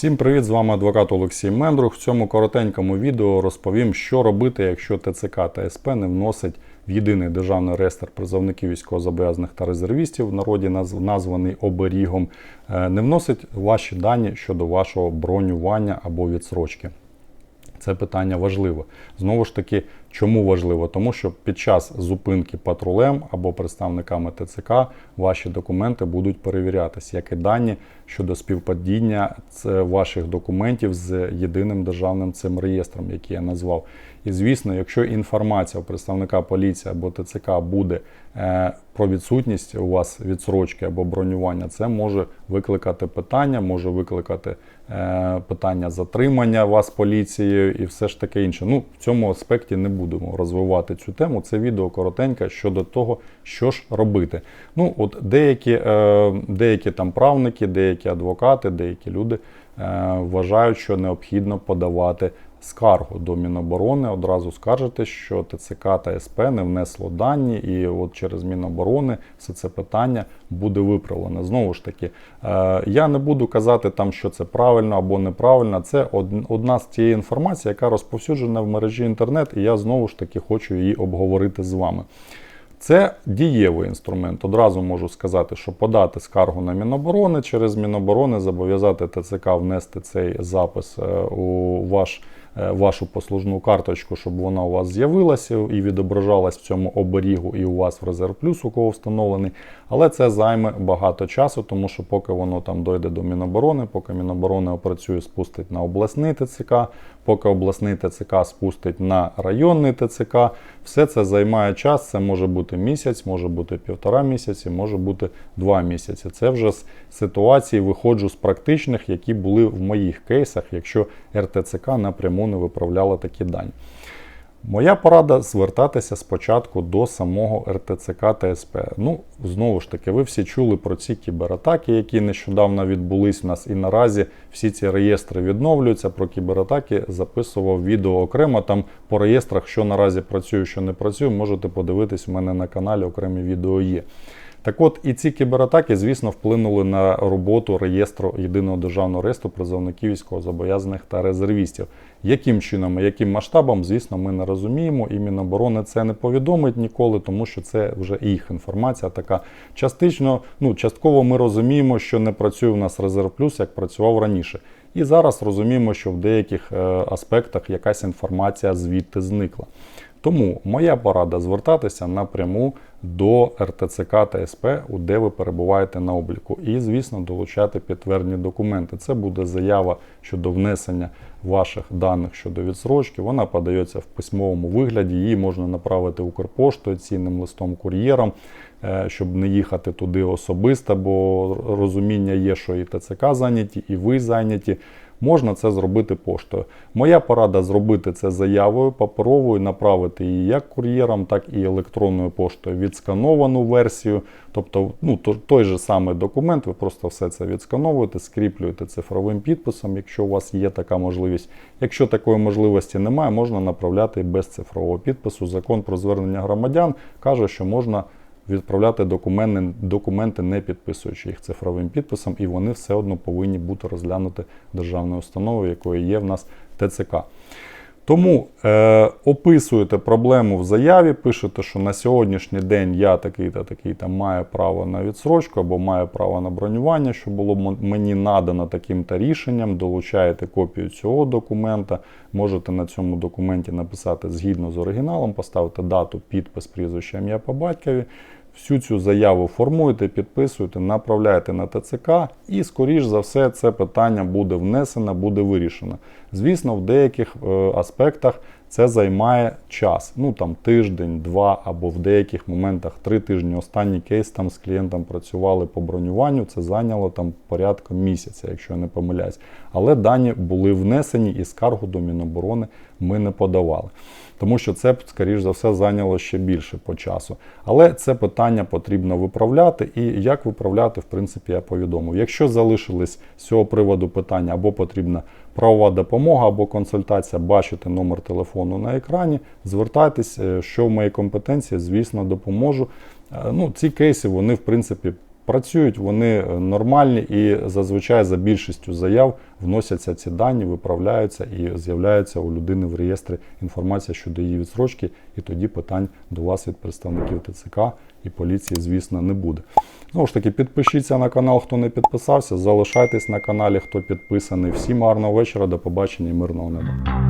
Всім привіт! З вами адвокат Олексій Мендрух. В цьому коротенькому відео розповім, що робити, якщо ТЦК та СП не вносить в єдиний державний реєстр призовників військовозобов'язаних та резервістів, в народі названий оберігом, е, не вносить ваші дані щодо вашого бронювання або відсрочки. Це питання важливе. Знову ж таки, чому важливо? Тому що під час зупинки патрулем або представниками ТЦК ваші документи будуть перевірятися, як і дані щодо співпадіння ваших документів з єдиним державним цим реєстром, який я назвав. І звісно, якщо інформація у представника поліції або ТЦК буде е, про відсутність у вас відсрочки або бронювання, це може викликати питання, може викликати е, питання затримання вас поліцією і все ж таке інше. Ну, в цьому аспекті не будемо розвивати цю тему. Це відео коротеньке щодо того, що ж робити. Ну, от деякі, е, деякі там правники, деякі адвокати, деякі люди е, вважають, що необхідно подавати скаргу до Міноборони. Одразу скажете, що ТЦК та СП не внесло дані, і от через Міноборони все це питання буде виправлено. Знову ж таки, е, я не буду казати там, що це правильно або неправильно. Це од- одна з тієї інформації, яка розповсюджена в мережі інтернет, і я знову ж таки хочу її обговорити з вами. Це дієвий інструмент. Одразу можу сказати, що подати скаргу на Міноборони через Міноборони зобов'язати ТЦК внести цей запис е, у ваш, вашу послужну карточку, щоб вона у вас з'явилася і відображалась в цьому оберігу, і у вас в резерв плюс, у кого встановлений. Але це займе багато часу, тому що поки воно там дойде до Міноборони, поки Міноборони опрацює, спустить на обласний ТЦК, поки обласний ТЦК спустить на районний ТЦК, все це займає час. Це може бути місяць, може бути півтора місяці, може бути два місяці. Це вже з ситуації виходжу з практичних, які були в моїх кейсах, якщо РТЦК напряму не виправляла такі дані. Моя порада звертатися спочатку до самого РТЦК та СП. Ну, знову ж таки, ви всі чули про ці кібератаки, які нещодавно відбулись в нас, і наразі всі ці реєстри відновлюються. Про кібератаки записував відео окремо. Там по реєстрах, що наразі працює, що не працює, можете подивитись у мене на каналі окремі відео є. Так от і ці кібератаки, звісно, вплинули на роботу реєстру єдиного державного реєстру призовників військовозобов'язаних та резервістів. Яким чином, яким масштабом, звісно, ми не розуміємо. І Міноборони це не повідомить ніколи, тому що це вже їх інформація така. Частично, ну частково ми розуміємо, що не працює в нас резерв плюс, як працював раніше. І зараз розуміємо, що в деяких е, аспектах якась інформація звідти зникла. Тому моя порада звертатися напряму до РТЦК та СП, де ви перебуваєте на обліку, і, звісно, долучати підтвердні документи. Це буде заява щодо внесення ваших даних щодо відсрочки. Вона подається в письмовому вигляді. Її можна направити Укрпоштою, цінним листом кур'єром, е, щоб не їхати туди особисто, бо розуміння є, що і ТЦК зайняті, і ви зайняті. Можна це зробити поштою. Моя порада зробити це заявою паперовою, направити її як кур'єром, так і електронною поштою відскановану версію. Тобто, ну той же самий документ, ви просто все це відскановуєте, скріплюєте цифровим підписом, якщо у вас є така можливість. Якщо такої можливості немає, можна направляти без цифрового підпису. Закон про звернення громадян каже, що можна відправляти документи, документи, не підписуючи їх цифровим підписом, і вони все одно повинні бути розглянуті державною установою, якою є в нас ТЦК. Тому е, описуєте проблему в заяві, пишете, що на сьогоднішній день я такий-то такий-то маю право на відсрочку або маю право на бронювання, що було мені надано таким-то рішенням. Долучаєте копію цього документа. Можете на цьому документі написати згідно з оригіналом, поставити дату, підпис, прізвище, ім'я по батькові. Всю цю заяву формуєте, підписуєте, направляєте на ТЦК, і, скоріш за все, це питання буде внесено, буде вирішено. Звісно, в деяких е, аспектах це займає час. Ну там тиждень, два або в деяких моментах три тижні. Останній кейс там з клієнтом працювали по бронюванню. Це зайняло там порядка місяця, якщо я не помиляюсь. Але дані були внесені і скаргу до Міноборони ми не подавали. Тому що це, скоріш за все, зайняло ще більше по часу. Але це питання потрібно виправляти. І як виправляти, в принципі, я повідомив. Якщо залишились з цього приводу питання або потрібна правова допомога, або консультація, бачите номер телефону на екрані, звертайтесь, е, що в моїй компетенції, звісно, допоможу. Е, Ну, ці кейси, вони, в принципі, Працюють вони е, нормальні і зазвичай за більшістю заяв вносяться ці дані, виправляються і з'являється у людини в реєстрі інформація щодо її відсрочки, і тоді питань до вас від представників ТЦК і поліції, звісно, не буде. Знову ж таки, підпишіться на канал, хто не підписався, залишайтесь на каналі, хто підписаний. Всім гарного вечора, до побачення мирного неба.